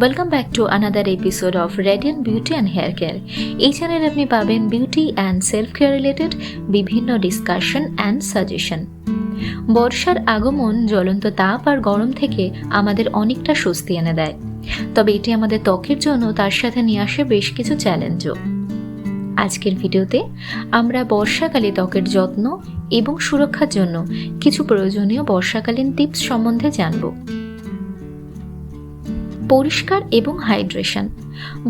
Welcome back to another episode of radiant beauty and hair care এই চ্যানেলে আপনি পাবেন beauty and self care related বিভিন্ন discussion and suggestion বর্ষার আগমন, জ্বলন্ত তাপ আর গরম থেকে আমাদের অনেকটা স্বস্তি এনে দেয়। তবে এটি আমাদের ত্বকের জন্য তার সাথে নিয়ে আসে বেশ কিছু চ্যালেঞ্জও আজকের ভিডিওতে আমরা বর্ষাকালে ত্বকের যত্ন এবং সুরক্ষার জন্য কিছু প্রয়োজনীয় বর্ষাকালীন টিপস সম্বন্ধে জানব। পরিষ্কার এবং হাইড্রেশন।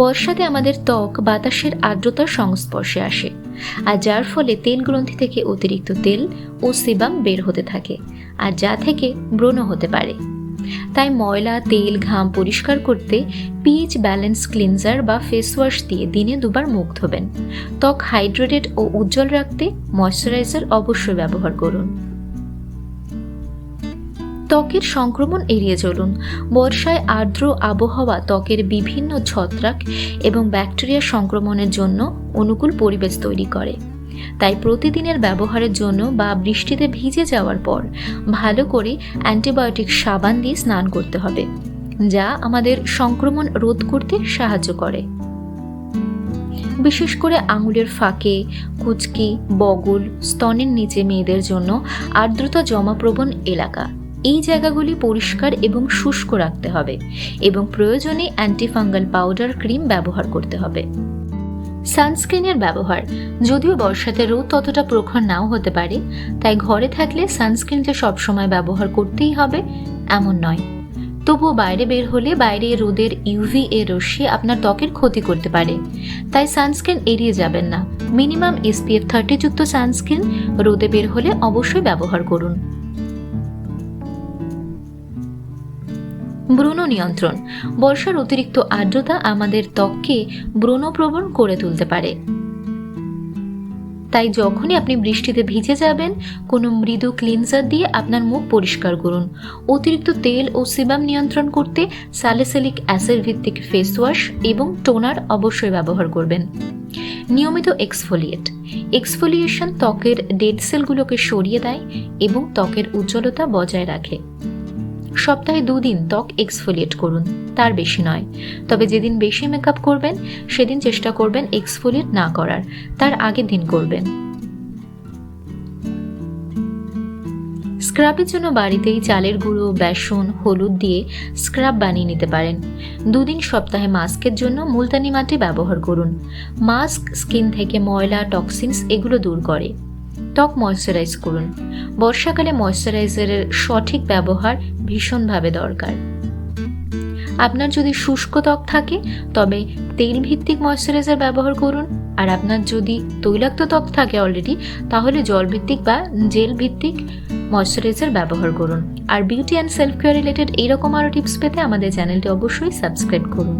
বর্ষাতে আমাদের ত্বক, বাতাসের আর্দ্রতার সংস্পর্শে আসে, আর যার ফলে তেল গ্রন্থি থেকে অতিরিক্ত তেল ও সেবাম বের হতে থাকে, আর যা থেকে ব্রণ হতে পারে। তাই ময়লা, তেল, ঘাম পরিষ্কার করতে পিএইচ ব্যালেন্স ক্লিনজার বা ফেস ওয়াশ দিয়ে দিনে দুবার মুখ ধোবেন। ত্বক হাইড্রেটেড ও উজ্জ্বল রাখতে ময়শ্চারাইজার অবশ্যই ব্যবহার করুন। ত্বকের সংক্রমণ এড়িয়ে চলুন। বর্ষায় আর্দ্র আবহাওয়া ত্বকের বিভিন্ন ছত্রাক এবং ব্যাকটেরিয়া সংক্রমণের জন্য অনুকূল পরিবেশ তৈরি করে। তাই প্রতিদিনের ব্যবহারের জন্য বা বৃষ্টিতে ভিজে যাওয়ার পর ভালো করে অ্যান্টিবায়োটিক সাবান দিয়ে স্নান করতে হবে, যা আমাদের সংক্রমণ রোধ করতে সাহায্য করে। বিশেষ করে আঙুলের ফাঁকে, কুচকি, বগল, স্তনের নিচে মেয়েদের জন্য আর্দ্রতা জমাপ্রবণ এলাকা। এই জায়গাগুলি পরিষ্কার এবং শুষ্ক রাখতে হবে এবং প্রয়োজনে অ্যান্টিফাঙ্গাল পাউডার ক্রিম ব্যবহার করতে হবে। সানস্ক্রিনের ব্যবহার, যদিও বর্ষাতে রোদ ততটা প্রখর নাও হতে পারে, তাই ঘরে থাকলে সানস্ক্রিন যে সবসময় ব্যবহার করতেই হবে, এমন নয়। তবুও বাইরে বের হলে বাইরে রোদের ইউভি এ রশ্মি আপনার ত্বকের ক্ষতি করতে পারে। তাই সানস্ক্রিন এড়িয়ে যাবেন না। মিনিমাম এসপিএফ থার্টি যুক্ত সানস্ক্রিন রোদে বের হলে অবশ্যই ব্যবহার করুন। ব্রণ নিয়ন্ত্রণ। বর্ষার অতিরিক্ত আর্দ্রতা আমাদের ত্বককে ব্রণপ্রবণ করে তুলতে পারে। তাই যখনই আপনি বৃষ্টিতে ভিজে যাবেন, কোনো মৃদু ক্লিনজার দিয়ে আপনার মুখ পরিষ্কার করুন। অতিরিক্ত তেল ও সিবাম নিয়ন্ত্রণ করতে স্যালিসিলিক অ্যাসিড ভিত্তিক ফেস ওয়াশ এবং টোনার অবশ্যই ব্যবহার করবেন। নিয়মিত এক্সফোলিয়েট এক্সফোলিয়েশন ত্বকের ডেড সেলগুলোকে সরিয়ে দেয় এবং ত্বকের উজ্জ্বলতা বজায় রাখে। সপ্তাহে দুদিন ত্বক এক্সফোলিয়েট করুন, তার বেশি নয়। তবে যেদিন বেশি মেকআপ করবেন, সেদিন চেষ্টা করবেন এক্সফোলিয়েট না করার, তার আগের দিন করবেন। স্ক্রাবের জন্য বাড়িতেই চালের গুঁড়ো, বেসন, হলুদ দিয়ে স্ক্রাব বানিয়ে নিতে পারেন। দুদিন সপ্তাহে মাস্কের জন্য মুলতানি মাটি ব্যবহার করুন। মাস্ক স্কিন থেকে ময়লা টক্সিনস এগুলো দূর করে। ত্বক ময়শ্চারাইজ করুন। বর্ষাকালে ময়শ্চারাইজারের সঠিক ব্যবহার ভীষণভাবে দরকার। আপনার যদি শুষ্ক ত্বক থাকে, তবে তেল ভিত্তিক ময়শ্চারাইজার ব্যবহার করুন। আর আপনার যদি তৈলাক্ত ত্বক থাকে অলরেডি তাহলে জল ভিত্তিক বা জেল ভিত্তিক ময়শ্চারাইজার ব্যবহার করুন। আর beauty and self care related এইরকম আরও টিপস পেতে আমাদের চ্যানেলটি অবশ্যই সাবস্ক্রাইব করুন।